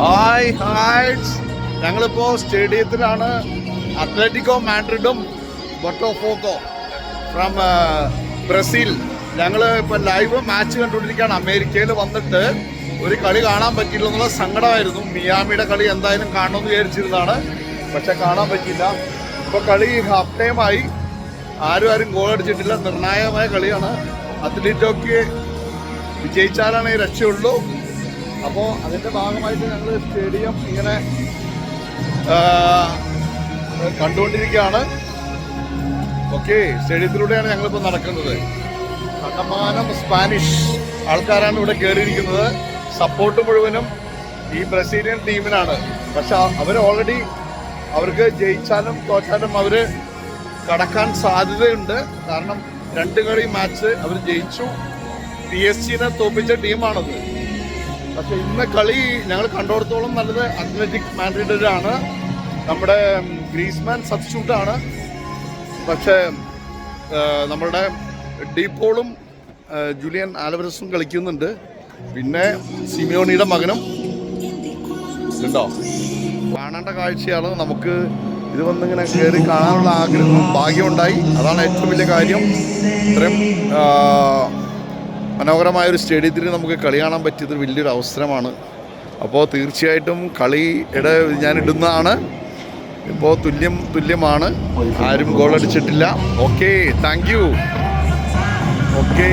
Hi hi ഞങ്ങളിപ്പോ സ്റ്റേഡിയത്തിലാണ് Atletico മാഡ്രിഡും ബൊട്ടോഫോക്കോ ഫ്രം ബ്രസീൽ. ഞങ്ങൾ ഇപ്പോൾ ലൈവ് മാച്ച് കണ്ടുകൊണ്ടിരിക്കുകയാണ്. അമേരിക്കയിൽ വന്നിട്ട് ഒരു കളി കാണാൻ പറ്റിയില്ല എന്നുള്ള സങ്കടമായിരുന്നു. മിയാമിയുടെ കളി എന്തായാലും കാണണമെന്ന് വിചാരിച്ചിരുന്നതാണ്. പക്ഷെ കാണാൻ പറ്റിയില്ല. ഇപ്പോൾ കളി ഹാഫ് ടൈം ആയി. ആരും ആരും ഗോൾ അടിച്ചിട്ടില്ല. നിർണായകമായ കളിയാണ്. അത്ലറ്റിക്കോയ്ക്ക് വിജയിച്ചാലാണ് ഈ രക്ഷയുള്ളൂ. അപ്പോൾ അതിന്റെ ഭാഗമായിട്ട് ഞങ്ങൾ സ്റ്റേഡിയം ഇങ്ങനെ കണ്ടുകൊണ്ടിരിക്കുകയാണ്. ഓക്കെ സ്റ്റേഡിയത്തിലൂടെയാണ് ഞങ്ങളിപ്പോൾ നടക്കുന്നത്. കണ്ടമാനം സ്പാനിഷ് ആൾക്കാരാണ് ഇവിടെ കയറിയിരിക്കുന്നത് സപ്പോർട്ട് മുഴുവനും ഈ ബ്രസീലിയൻ ടീമിനാണ്. പക്ഷെ അവർ ഓൾറെഡി അവർക്ക് ജയിച്ചാലും തോറ്റാലും അവർ കടക്കാൻ സാധ്യതയുണ്ട്. കാരണം രണ്ട് കളി മാച്ച് അവർ ജയിച്ചു. പി എസ് സിനെ തോപ്പിച്ച ടീമാണത്. പക്ഷെ ഇന്ന് കളി ഞങ്ങൾ കണ്ടോടത്തോളം നല്ലത് അത്ലറ്റിക് മാൻഡ്രിഡിലാണ് നമ്മുടെ ഗ്രീസ്മാൻ സബ്സ്റ്റിറ്റ്യൂട്ട് ആണ്. പക്ഷേ നമ്മുടെ ഡീപോളും ജൂലിയൻ ആലവരസും കളിക്കുന്നുണ്ട്. പിന്നെ സിമിയോണിയുടെ മകനും. ഉണ്ടോ കാണേണ്ട കാഴ്ചയാണ്. നമുക്ക് ഇത് വന്നിങ്ങനെ കയറി കാണാനുള്ള ആഗ്രഹവും ഭാഗ്യമുണ്ടായി അതാണ് ഏറ്റവും വലിയ കാര്യം. ഇത്രയും മനോഹരമായ ഒരു സ്റ്റേഡിയത്തിൽ നമുക്ക് കളി കാണാൻ പറ്റിയത് വലിയൊരു അവസരമാണ്. അപ്പോൾ തീർച്ചയായിട്ടും കളിയുടെ ഞാൻ ഇടുന്നതാണ് ഇപ്പോൾ തുല്യം തുല്യമാണ്. ആരും ഗോൾ അടിച്ചിട്ടില്ല ഓക്കെ താങ്ക് യു. ഓക്കെ.